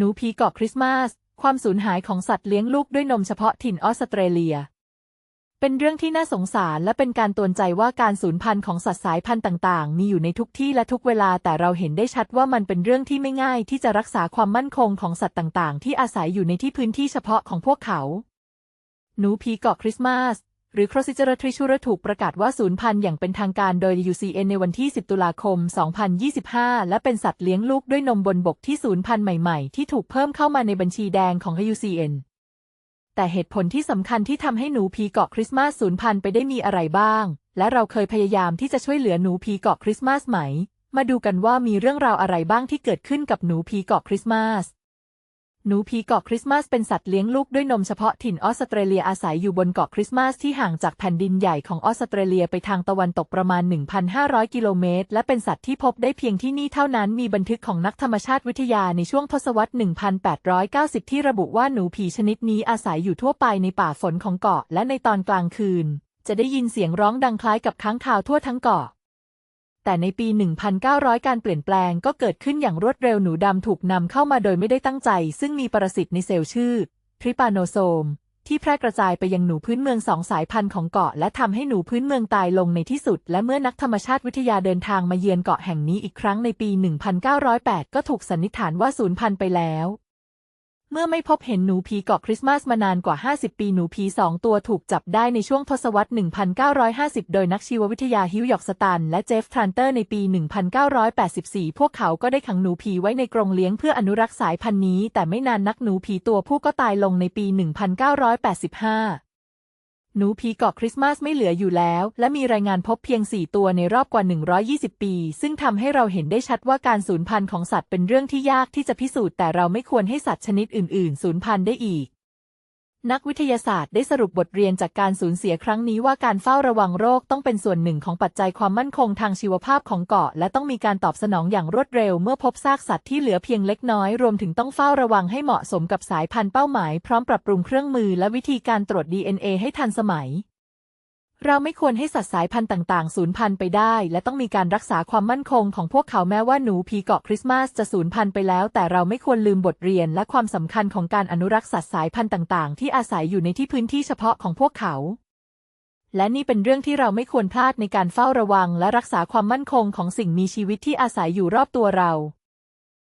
หนูผีเกาะคริสต์มาส ความสูญหายของสัตว์เลี้ยงลูกด้วยนมเฉพาะถิ่นออสเตรเลีย เป็นเรื่องที่น่าสงสารและเป็นการตือนใจว่าการสูญพันธุ์ของสัตว์สายพันธุ์ต่างๆ มีอยู่ในทุกที่และทุกเวลาแต่เราเห็นได้ชัดว่ามันเป็นเรื่องที่ไม่ง่ายที่จะรักษาความมั่นคงของสัตว์ต่างๆ ที่อาศัยอยู่ในที่พื้นที่เฉพาะของพวกเขา หนูผีเกาะคริสต์มาส หรือ Crocicera trichura ถูกประกาศว่าสูญพันธุ์อย่างเป็นทางการโดย UCN ในวันที่ 10 ตุลาคม 2025 และเป็นสัตว์เลี้ยงลูกด้วยนมบนบกที่สูญพันธุ์ใหม่ๆ ที่ถูกเพิ่มเข้ามาในบัญชีแดงของ UCN แต่เหตุผลที่สำคัญที่ทำให้หนูผีเกาะคริสต์มาสสูญพันธุ์ไปได้มีอะไรบ้าง และเราเคยพยายามที่จะช่วยเหลือหนูผีเกาะคริสต์มาสไหม มาดูกันว่ามีเรื่องราวอะไรบ้างที่เกิดขึ้นกับหนูผีเกาะคริสต์มาส หนูผีเกาะคริสต์มาสเป็นสัตว์เลี้ยงลูกด้วยนมเฉพาะถิ่นออสเตรเลียอาศัยอยู่บนเกาะคริสต์มาสที่ห่างจากแผ่นดินใหญ่ของออสเตรเลียไปทางตะวันตกประมาณ 1,500 กิโลเมตร และเป็นสัตว์ที่พบได้เพียงที่นี่เท่านั้นมีบันทึกของนักธรรมชาติวิทยาในช่วงทศวรรษ 1890 ที่ระบุว่าหนูผีชนิดนี้อาศัยอยู่ทั่วไปในป่าฝนของเกาะและในตอนกลางคืน จะได้ยินเสียงร้องดังคล้ายกับค้างคาวทั่วทั้งเกาะ แต่ในปี 1900 การเปลี่ยนแปลงก็เกิดขึ้นอย่างรวดเร็วหนูดำถูกนำเข้ามาโดยไม่ได้ตั้งใจ ซึ่งมีปรสิตในเซลล์ชื่อทริปาโนโซม ที่แพร่กระจายไปยังหนูพื้นเมืองสองสายพันธุ์ของเกาะ และทำให้หนูพื้นเมืองตายลงในที่สุด และเมื่อนักธรรมชาติวิทยาเดินทางมาเยือนเกาะแห่งนี้อีกครั้งในปี 1908 ก็ถูกสันนิษฐานว่าสูญพันธุ์ไปแล้ว เมื่อไม่พบเห็นหนูผีเกาะคริสต์มาสมานานกว่า 50 ปีหนูผีสองตัวถูกจับได้ในช่วงทศวรรษ 1950 โดยนักชีววิทยาฮิวยอกสตัน และเจฟทรันเตอร์ในปี 1984 พวกเขาก็ได้ขังหนูผีไว้ในกรงเลี้ยงเพื่ออนุรักษ์สายพันธุ์นี้ แต่ไม่นานนักหนูผีตัวผู้ก็ตายลงในปี 1985 หนูผีเกาะคริสต์มาสไม่เหลืออยู่แล้ว และมีรายงานพบเพียง 4 ตัวในรอบกว่า 120 ปี ซึ่งทำให้เราเห็นได้ชัดว่าการสูญพันธุ์ของสัตว์เป็นเรื่องที่ยากที่จะพิสูจน์แต่เราไม่ควรให้สัตว์ชนิดอื่น ๆ สูญพันธุ์ได้อีก นักวิทยาศาสตร์ได้สรุปบทเรียนจากการสูญเสียครั้งนี้ว่าการเฝ้าระวังโรคต้องเป็นส่วนหนึ่งของปัจจัยความมั่นคงทางชีวภาพของเกาะ และต้องมีการตอบสนองอย่างรวดเร็วเมื่อพบซากสัตว์ที่เหลือเพียงเล็กน้อย รวมถึงต้องเฝ้าระวังให้เหมาะสมกับสายพันธุ์เป้าหมาย พร้อมปรับปรุงเครื่องมือและวิธีการตรวจ DNA ให้ทันสมัย เราไม่ควรให้สัตว์สายพันธุ์ต่างๆ สูญพันธุ์ไปได้ และต้องมีการรักษาความมั่นคงของพวกเขาแม้ว่าหนูผีเกาะคริสต์มาสจะสูญพันธุ์ไปแล้ว แต่เราไม่ควรลืมบทเรียนและความสำคัญของการอนุรักษ์สัตว์สายพันธุ์ต่างๆ ที่อาศัยอยู่ในที่พื้นที่เฉพาะของพวกเขา และนี่เป็นเรื่องที่เราไม่ควรพลาดในการเฝ้าระวัง และรักษาความมั่นคงของสิ่งมีชีวิตที่อาศัยอยู่รอบตัวเรา